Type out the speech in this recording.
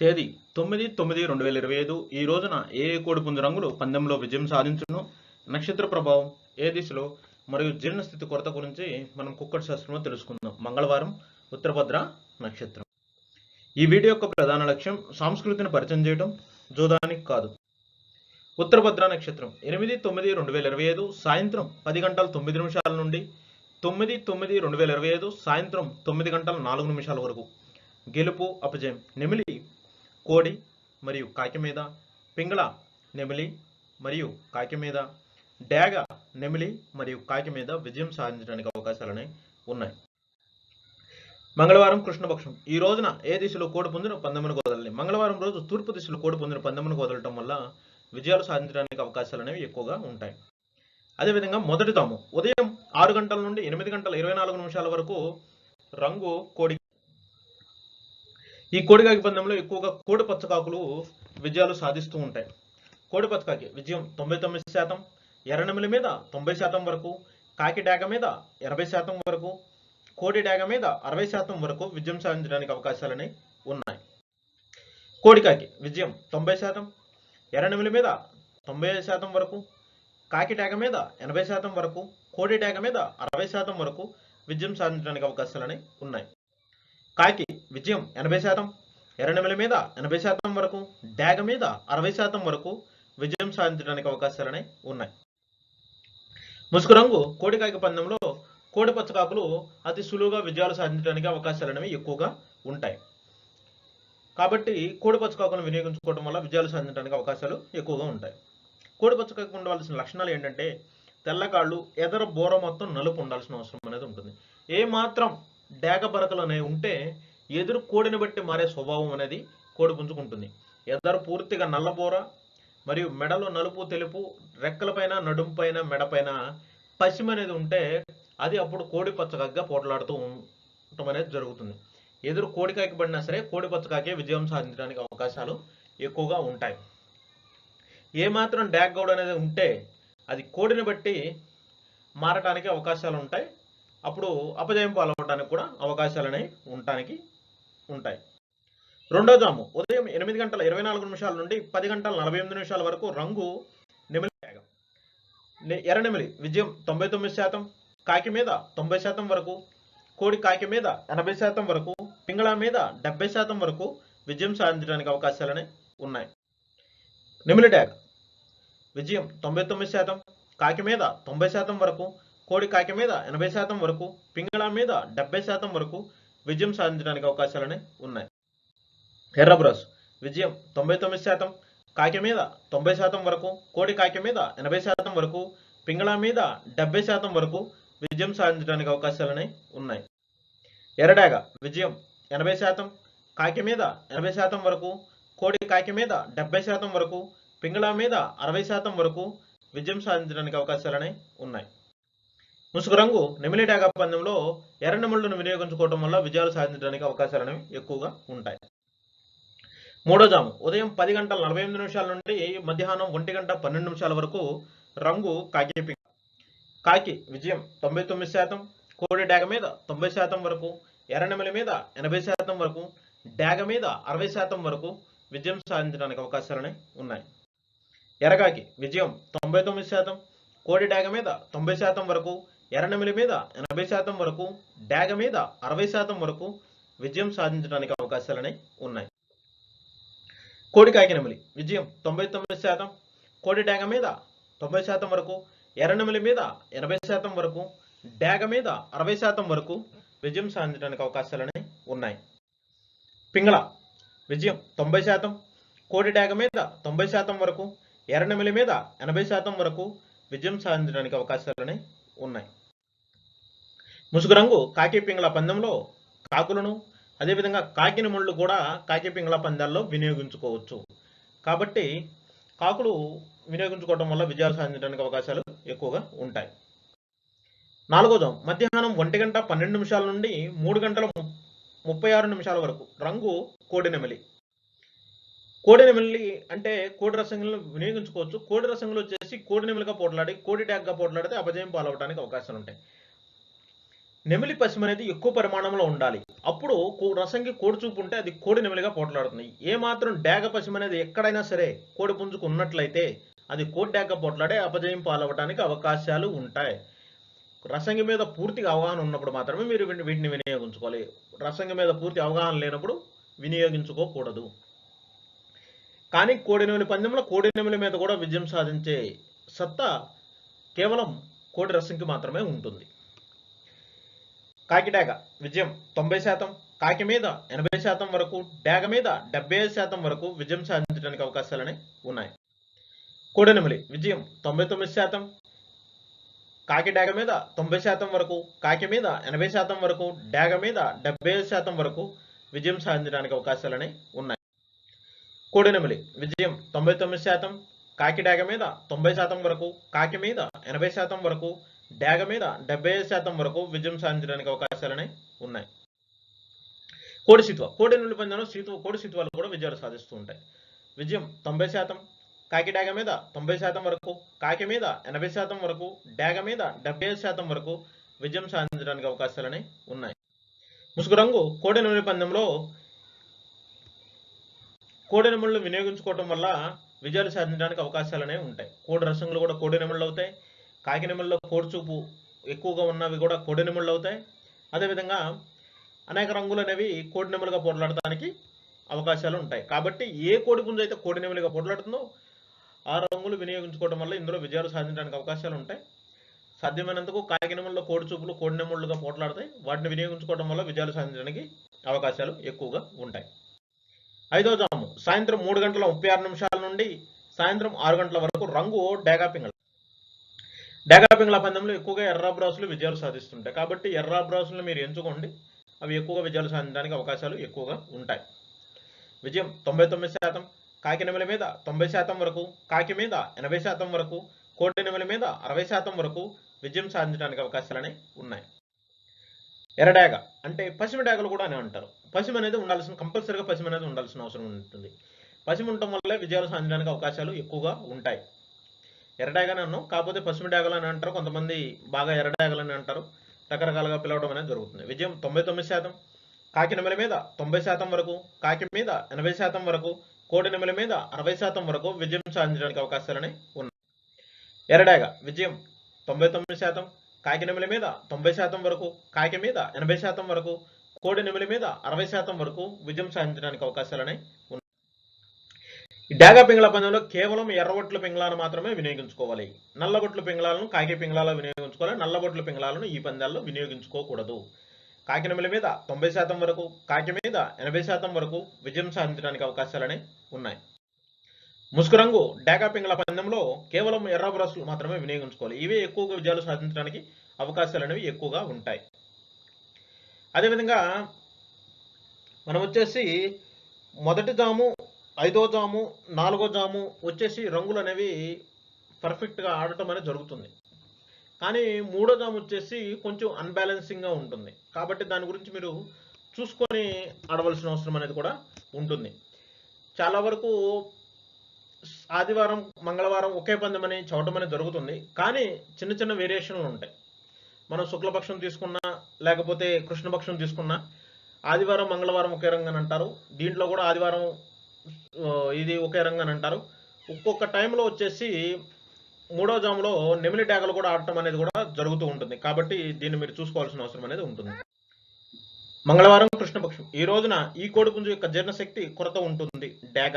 తేదీ తొమ్మిది తొమ్మిది రెండు వేల ఇరవై ఐదు. ఈ రోజున ఏ కోడి పుంజు రంగులు పందెంలో విజయం సాధించును? నక్షత్ర ప్రభావం ఏ దిశలో? మరియు జీర్ణస్థితి కొరత గురించి మనం కుక్కటి శాస్త్రంలో తెలుసుకుందాం. మంగళవారం ఉత్తరభద్ర నక్షత్రం. ఈ వీడియో యొక్క ప్రధాన లక్ష్యం సంస్కృతిని పరిచయం చేయడం జోదానికి కాదు. ఉత్తరభద్ర నక్షత్రం. ఎనిమిది తొమ్మిది రెండు వేల ఇరవై ఐదు సాయంత్రం పది గంటల తొమ్మిది నిమిషాల నుండి తొమ్మిది తొమ్మిది రెండు వేల ఇరవై ఐదు సాయంత్రం తొమ్మిది గంటల నాలుగు నిమిషాల వరకు. గెలుపు అపజయం. నెమిలి కోడి మరియు కాకి మీద పింగళ నెమిలి మరియు కాకి మీద డాగ నెమిలి మరియు కాకి మీద విజయం సాధించడానికి అవకాశాలని ఉన్నాయి. మంగళవారం కృష్ణపక్షం ఈ రోజున ఏ దిశలో కోడి పొందిన పందెమును వదలని మంగళవారం రోజు తూర్పు దిశలో కోడి పొందిన పందెమును కోదలటం వల్ల విజయాలు సాధించడానికి అవకాశాలు అనేవి ఎక్కువగా ఉంటాయి. అదేవిధంగా మొదటి తాము. ఉదయం ఆరు గంటల నుండి ఎనిమిది గంటల ఇరవై నాలుగు నిమిషాల వరకు రంగు కోడి ఈ కోడికాకి పందెంలో ఎక్కువగా కోడి పచ్చకాకులు విజయాలు సాధిస్తూ ఉంటాయి. కోడి పచ్చకాకి విజయం తొంభై తొమ్మిది శాతం ఎర్రనమిల మీద తొంభై శాతం వరకు కాకి డాగ మీద ఎనభై శాతం వరకు కోడి డాగ మీద అరవై శాతం వరకు విజయం సాధించడానికి అవకాశాలని ఉన్నాయి. కోడికాకి విజయం తొంభై శాతం ఎర్రనమిల మీద తొంభై శాతం వరకు కాకి డాగ మీద ఎనభై శాతం వరకు కోడి డాగ మీద అరవై శాతం వరకు విజయం సాధించడానికి అవకాశాలని ఉన్నాయి. కాకి విజయం ఎనభై శాతం ఎర్రనెమిలి మీద ఎనభై శాతం వరకు డాగ మీద అరవై శాతం వరకు విజయం సాధించడానికి అవకాశాలనే ఉన్నాయి. ముసుగు రంగు కోడికాకి పందెంలో కోడి పచ్చకాకులు అతి సులువుగా విజయాలు సాధించడానికి అవకాశాలు అనేవి ఎక్కువగా ఉంటాయి. కాబట్టి కోడి పచ్చకాకులను వినియోగించుకోవడం వల్ల విజయాలు సాధించడానికి అవకాశాలు ఎక్కువగా ఉంటాయి. కోడి పచ్చకాకు ఉండవలసిన లక్షణాలు ఏంటంటే తెల్లకాళ్ళు ఎదర బోర మొత్తం నలుపు ఉండాల్సిన అవసరం అనేది ఉంటుంది. ఏ మాత్రం డేగ బరకలు అనేవి ఉంటే ఎదురు కోడిని బట్టి మారే స్వభావం అనేది కోడి పుంజుకుంటుంది. ఎదరు పూర్తిగా నల్లబోర మరియు మెడలో నలుపు తెలుపు రెక్కలపైన నడుంపైన మెడపైన పశ్చిమ అనేది ఉంటే అది అప్పుడు కోడి పచ్చకాకిగా పోట్లాడుతూ ఉండటం అనేది జరుగుతుంది. ఎదురు కోడికాకి పడినా సరే కోడి పచ్చకాకే విజయం సాధించడానికి అవకాశాలు ఎక్కువగా ఉంటాయి. ఏ మాత్రం డ్యాగ్ గౌడ్ అనేది ఉంటే అది కోడిని బట్టి మారటానికి అవకాశాలు ఉంటాయి. అప్పుడు అపజయం పాల్గొనడానికి కూడా అవకాశాలు అనేవి ఉండటానికి ఉంటాయి. రెండో జాము ఉదయం ఎనిమిది గంటల ఇరవై నాలుగు నిమిషాల నుండి పది గంటల నలభై ఎనిమిది నిమిషాల వరకు రంగు నెమిలి త్యాగం నె- ఎర్ర నెమిలి విజయం తొంభై తొమ్మిది శాతం కాకి మీద తొంభై శాతం వరకు కోడి కాకి మీద ఎనభై శాతం వరకు పింగళ మీద డెబ్బై శాతం వరకు విజయం సాధించడానికి అవకాశాలనే ఉన్నాయి. నెమిలి ట్యాగ్ విజయం తొంభై తొమ్మిది శాతం కాకి మీద తొంభై శాతం వరకు కోడి కాకి మీద ఎనభై శాతం వరకు పింగళ మీద డెబ్బై శాతం వరకు విజయం సాధించడానికి అవకాశాలనే ఉన్నాయి. ఎర్రబ్రస్ విజయం తొంభై తొమ్మిది శాతం కాకి మీద తొంభై శాతం వరకు కోడి కాకి మీద ఎనభై శాతం వరకు పింగళ మీద డెబ్బై శాతం వరకు విజయం సాధించడానికి అవకాశాలనే ఉన్నాయి. ఎర్రడాగ విజయం ఎనభై శాతం కాకి మీద ఎనభై శాతం వరకు కోడి కాకి మీద డెబ్బై శాతం వరకు పింగళ మీద అరవై శాతం వరకు విజయం సాధించడానికి అవకాశాలనే ఉన్నాయి. ముసుగు రంగు నెమిలి డాగా పందెంలో ఎర్ర నెమళ్ళను వినియోగించుకోవడం వల్ల విజయాలు సాధించడానికి అవకాశాలు అనేవి ఎక్కువగా ఉంటాయి. మూడో జాము. ఉదయం పది గంటల నలభై ఎనిమిది నిమిషాల నుండి మధ్యాహ్నం ఒంటి గంట పన్నెండు నిమిషాల వరకు రంగు కాకి కాకి విజయం తొంభై తొమ్మిది శాతం కోడి డాగ మీద తొంభై శాతం వరకు ఎర్రనెమలి మీద ఎనభై శాతం వరకు డాగ మీద అరవై శాతం వరకు విజయం సాధించడానికి అవకాశాలనే ఉన్నాయి. ఎర్రకాకి విజయం తొంభై తొమ్మిది శాతం కోడి డాగ మీద తొంభై శాతం వరకు ఎర్రనెమిలి మీద ఎనభై శాతం వరకు డాగ మీద అరవై శాతం వరకు విజయం సాధించడానికి అవకాశాలనే ఉన్నాయి. కోడి కాకినెమిలి విజయం తొంభై తొమ్మిది శాతం. కోడి డాగ మీద తొంభై శాతం వరకు ఎర్రనెమిలి మీద ఎనభై శాతం వరకు డాగ మీద అరవై శాతం వరకు విజయం సాధించడానికి అవకాశాలనే ఉన్నాయి. పింగళ విజయం తొంభై శాతం. కోడి డాగ మీద తొంభై శాతం వరకు ఎర్రనెమిలి మీద ఎనభై శాతం వరకు విజయం సాధించడానికి అవకాశాలనే ఉన్నాయి. ముసుగు రంగు కాకి పింగళ పందెంలో కాకులను అదేవిధంగా కాకిని ముళ్ళు కూడా కాకి పింగళ పందాల్లో వినియోగించుకోవచ్చు. కాబట్టి కాకులు వినియోగించుకోవడం వల్ల విజయాలు సాధించడానికి అవకాశాలు ఎక్కువగా ఉంటాయి. నాలుగోదం మధ్యాహ్నం ఒంటి గంట పన్నెండు నిమిషాల నుండి మూడు గంటల ము- ముప్పై ఆరు నిమిషాల వరకు రంగు కోడి నెమలి. అంటే కోడి రసంగులను వినియోగించుకోవచ్చు. కోడి రసంగులు వచ్చేసి కోడి నెమలిగా పోట్లాడి కోడి ట్యాగ్గా పోట్లాడితే అపజయం పాలవడానికి అవకాశాలు ఉంటాయి నెమిలి పశ్చిమ అనేది ఎక్కువ పరిమాణంలో ఉండాలి. అప్పుడు కో- రసంకి కోడి చూపు ఉంటే అది కోడి నెమిలిగా పోట్లాడుతుంది. ఏ మాత్రం డాగ పశ్చిమ అనేది ఎక్కడైనా సరే కోడి పుంజుకు ఉన్నట్లయితే అది కోడి డాగ పోట్లాడే అపజయం పాలవటానికి అవకాశాలు ఉంటాయి. రసంగి మీద పూర్తిగా అవగాహన ఉన్నప్పుడు మాత్రమే మీరు వీటిని వీటిని వినియోగించుకోవాలి. రసంగి మీద పూర్తి అవగాహన లేనప్పుడు వినియోగించుకోకూడదు. కానీ కోడినెమిలి పందెంలో కోడినెమిలి మీద కూడా విజయం సాధించే సత్తా కేవలం కోడి రసంకి మాత్రమే ఉంటుంది. కాకి డాగ విజయం తొంభై శాతం కాకి మీద ఎనభై శాతం వరకు డాగ మీద డెబ్బై ఐదు శాతం వరకు విజయం సాధించడానికి అవకాశాలని ఉన్నాయి. కోడెనెమిలి విజయం తొంభై తొమ్మిది శాతం కాకి డాగ మీద తొంభై శాతం వరకు కాకి మీద ఎనభై శాతం వరకు డాగ మీద డెబ్బై ఐదు శాతం వరకు విజయం సాధించడానికి అవకాశాలని ఉన్నాయి. కోడెనెమిలి విజయం తొంభై తొమ్మిది శాతం కాకి డాగ మీద తొంభై శాతం వరకు కాకి మీద ఎనభై శాతం వరకు డాగ మీద డెబ్బై ఐదు శాతం వరకు విజయం సాధించడానికి అవకాశాలనే ఉన్నాయి. కోడి సిత్వ కోడి నుండి పందెంలో సీతు కోడి సిత్వాలు కూడా విజయాలు సాధిస్తూ ఉంటాయి. విజయం తొంభై శాతం కాకి డాగ మీద తొంభై శాతం వరకు కాకి మీద ఎనభై శాతం వరకు డాగ మీద డెబ్బై ఐదు శాతం వరకు విజయం సాధించడానికి అవకాశాలనే ఉన్నాయి. ముసుగు రంగు కోడి నుండి పందెంలో కోడి నెమళ్ళు వినియోగించుకోవటం వల్ల విజయాలు సాధించడానికి అవకాశాలనే ఉంటాయి. కోడి రసంగులు కూడా కోడి అవుతాయి. కాకి నెమళ్ళలో ఎక్కువగా ఉన్నవి కూడా కోడి నెమళ్ళు అవుతాయి. అదేవిధంగా అనేక రంగులు అనేవి కోడి నెమలుగా పోట్లాడటానికి అవకాశాలు ఉంటాయి. కాబట్టి ఏ కోడి పుంజు అయితే కోడి నెమలిగా పోట్లాడుతుందో ఆ రంగులు వినియోగించుకోవడం వల్ల ఇందులో విజయాలు సాధించడానికి అవకాశాలు ఉంటాయి. సాధ్యమైనందుకు కాకినెముల్లో కోడి చూపులు కోడి పోట్లాడతాయి. వాటిని వినియోగించుకోవడం వల్ల విజయాలు సాధించడానికి అవకాశాలు ఎక్కువగా ఉంటాయి. ఐదో జాము. సాయంత్రం మూడు గంటల ముప్పై ఆరు నిమిషాల నుండి సాయంత్రం ఆరు గంటల వరకు రంగు డేగా పింగళ. డేగా పందెంలో ఎక్కువగా ఎర్రాబ్రాసులు విజయాలు సాధిస్తుంటాయి. కాబట్టి ఎర్రాబ్రాసులను మీరు ఎంచుకోండి. అవి ఎక్కువగా విజయాలు సాధించడానికి అవకాశాలు ఎక్కువగా ఉంటాయి. విజయం తొంభై తొమ్మిది శాతం కాకినెమల మీద తొంభై శాతం వరకు కాకి మీద ఎనభై శాతం వరకు కోటి మీద అరవై శాతం వరకు విజయం సాధించడానికి అవకాశాలనే ఉన్నాయి. ఎర్రడాగ అంటే పశ్చిమ డాగలు కూడా అని అంటారు. పశ్చిమ అనేది ఉండాల్సిన కంపల్సరీగా పశ్చిమ అనేది ఉండాల్సిన అవసరం ఉంటుంది. పశ్చిమ ఉండటం వల్ల విజయాలు సాధించడానికి అవకాశాలు ఎక్కువగా ఉంటాయి. ఎర్రడాగని అన్నాం కాకపోతే పశ్చిమ డాగలు అని అంటారు కొంతమంది బాగా ఎర్రడాగలు అని అంటారు. రకరకాలుగా పిలవడం అనేది జరుగుతుంది. విజయం తొంభై తొమ్మిది శాతం. కాకి నెమల మీద తొంభై శాతం వరకు కాకి మీద ఎనభై శాతం వరకు కోడి నెమల మీద అరవై శాతం వరకు విజయం సాధించడానికి అవకాశాలని ఉన్నాయి. ఎర్రడాగ విజయం తొంభై తొమ్మిది శాతం. కాకి నెమల మీద తొంభై శాతం వరకు కాకి మీద ఎనభై శాతం వరకు కోడి నెమలి మీద అరవై శాతం వరకు విజయం సాధించడానికి అవకాశాలని ఉన్నాయి. డాగా పింగళ పందెంలో కేవలం ఎర్రబొట్ల పింగళాలను మాత్రమే వినియోగించుకోవాలి. నల్లబొట్ల పింగళాలను కాకి పింగళాలు వినియోగించుకోవాలి. నల్లబొట్ల పింగళాలను ఈ పందాల్లో వినియోగించుకోకూడదు. కాకి మీద తొంభై శాతం వరకు కాకి మీద ఎనభై శాతం వరకు విజయం సాధించడానికి అవకాశాలనే ఉన్నాయి. ముసుకురంగు డాగా పింగళ పందెంలో కేవలం ఎర్ర బ్రష్లు మాత్రమే వినియోగించుకోవాలి. ఇవే ఎక్కువగా విజయాలు సాధించడానికి అవకాశాలు అనేవి ఎక్కువగా ఉంటాయి. అదేవిధంగా మనం వచ్చేసి మొదటి జాము ఐదో జాము నాలుగో జాము వచ్చేసి రంగులు అనేవి పర్ఫెక్ట్గా ఆడటం అనేది జరుగుతుంది. కానీ మూడో జాము వచ్చేసి కొంచెం అన్బ్యాలెన్సింగ్గా ఉంటుంది. కాబట్టి దాని గురించి మీరు చూసుకొని ఆడవలసిన అవసరం అనేది కూడా ఉంటుంది. చాలా వరకు ఆదివారం మంగళవారం ఒకే పందెమని చవటం అనేది జరుగుతుంది. కానీ చిన్న చిన్న వేరియేషన్లు ఉంటాయి. మనం శుక్లపక్షం తీసుకున్నా లేకపోతే కృష్ణపక్షం తీసుకున్నా ఆదివారం మంగళవారం ఒకే రంగు అంటారు. దీంట్లో కూడా ఆదివారం ఇది ఒకే రంగు అంటారు. ఒక్కొక్క టైంలో వచ్చేసి మూడో జాములో నెమిలి డాగలు కూడా ఆడటం అనేది కూడా జరుగుతూ ఉంటుంది. కాబట్టి దీన్ని మీరు చూసుకోవాల్సిన అవసరం అనేది ఉంటుంది. మంగళవారం కృష్ణపక్షం. ఈ రోజున ఈ కోడిపుంజు యొక్క జీర్ణశక్తి కొరత ఉంటుంది. డాగ